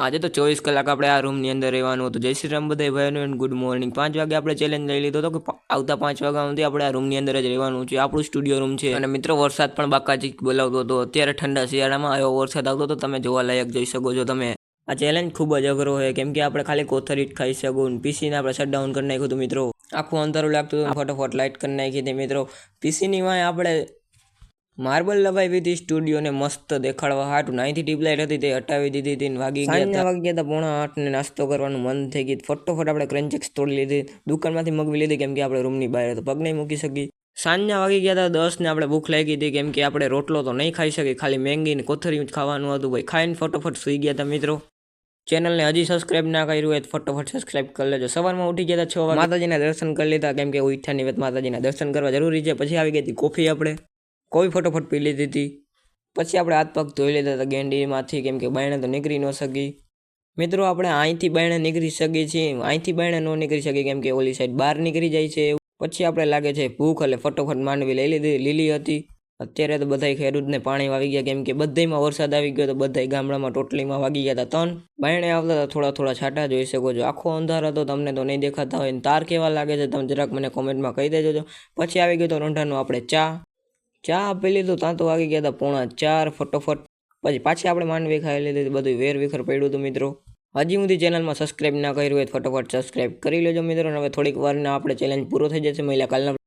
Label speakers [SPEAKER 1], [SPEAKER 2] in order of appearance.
[SPEAKER 1] આજે તો ચોવીસ કલાક આપણે આ રૂમની અંદર રહેવાનું હતું. જય શ્રી રામ બધા ભાઈઓને ગુડ મોર્નિંગ પાંચ વાગે આપણે ચેલેન્જ લઈ લીધો હતો કે આવતા પાંચ વાગ્યા સુધી આપણે આ રૂમની અંદર જ રહેવાનું છે. આપણું સ્ટુડિયો રૂમ છે. અને મિત્રો, વરસાદ પણ બાકાજી બોલાવતો હતો. અત્યારે ઠંડા શિયાળામાં એવો વરસાદ આવતો હતો તમે જોવા લાયક જોઈ શકો છો તમે. આ ચેલેન્જ ખૂબ જ અઘરો હોય કેમ કે આપણે ખાલી કોથરી જ ખાઈ શકું પીસીને આપણે શટડાઉન કરી નાખ્યું હતું મિત્રો. આખું અંતરું લાગતું હતું ફટાફટ લાઇટ કરી નાખી હતી મિત્રો. પીસીની વાય આપણે માર્બલ લવાઈ વિધિ સ્ટુડિયોને મસ્ત દેખાડવા હાટું. નાઈથી ટ્યુબલાઇટ હતી તે હટાવી દીધી હતી વાગી ગયા વાગી ગયા હતા પોણા આઠને નાસ્તો કરવાનું મન થઈ ગયું. ફટોફટ આપણે ક્રંચેક્સ તોડી લીધી. દુકાનમાંથી મગવી લીધી કેમ કે આપણે રૂમની બહાર તો પગ નહીં મૂકી શકી. સાંજના વાગી ગયા હતા દસને આપણે ભૂખ લાગી હતી કેમ કે આપણે રોટલો તો નહીં ખાઈ શકીએ. ખાલી મેંગી ને કોથળી જ ખાવાનું હતું ભાઈ. ખાઈને ફટોફટ સુઈ ગયા હતા મિત્રો. ચેનલને હજી સબસ્ક્રાઇબ ના કર્યું હોય તો ફટોફટ સબસ્ક્રાઇબ કરી લેજો. સવારમાં ઉઠી ગયા હતા છ વાગે. માતાજીના દર્શન કરી લીધા કેમ કે ઉઠ્યાની વેત માતાજીના દર્શન કરવા જરૂરી છે. પછી આવી ગઈ હતી કોફી આપણે. કોઈ ફટોફટ પી લીધી હતી. પછી આપણે હાથ પગ ધોઈ લીધા હતા ગેંડીમાંથી, કેમ કે બાયણે તો નીકળી ન શકી. મિત્રો, આપણે અહીંથી બાયણે નીકળી શકીએ છીએ. અહીંથી બાયણે ન નીકળી શકીએ, કેમ કે ઓલી સાઈડ બહાર નીકળી જાય છે પછી આપણે લાગે છે ભૂખ એટલે ફટોફટ માંડવી લઈ લીધી, લીલી હતી. અત્યારે તો બધાય ખેડૂતને પાણી વાવી ગયા, કેમ કે બધાયમાં વરસાદ આવી ગયો તો બધાય ગામડામાં ટોટલીમાં વાગી ગયા હતા ત્રણ બાયણે આવતા હતા થોડા થોડા છાંટા, જોઈ શકો છો. આખો અંધાર હતો, તમને તો નહીં દેખાતા હોય તાર કેવા લાગે છે, તમે જરાક મને કોમેન્ટમાં કહી દેજો પછી આવી ગયો તો રંઢાનું આપણે ચા. ચા આપેલી તો ત્યાં તો વાગી ગયા હતા પોણા ચાર ફટોફટ. પછી પાછી આપણે માંડવી ખાઈ લીધી બધું વેર વિખર પડ્યું હતું મિત્રો. હજી સુધી ચેનલમાં સબસ્ક્રાઇબ ના કર્યું હોય ફટોફટ સબસ્ક્રાઇબ કરી લેજો મિત્રો હવે થોડીક વારના આપણે ચેલેન્જ પૂરો થઈ જશે, મહિલા કાલના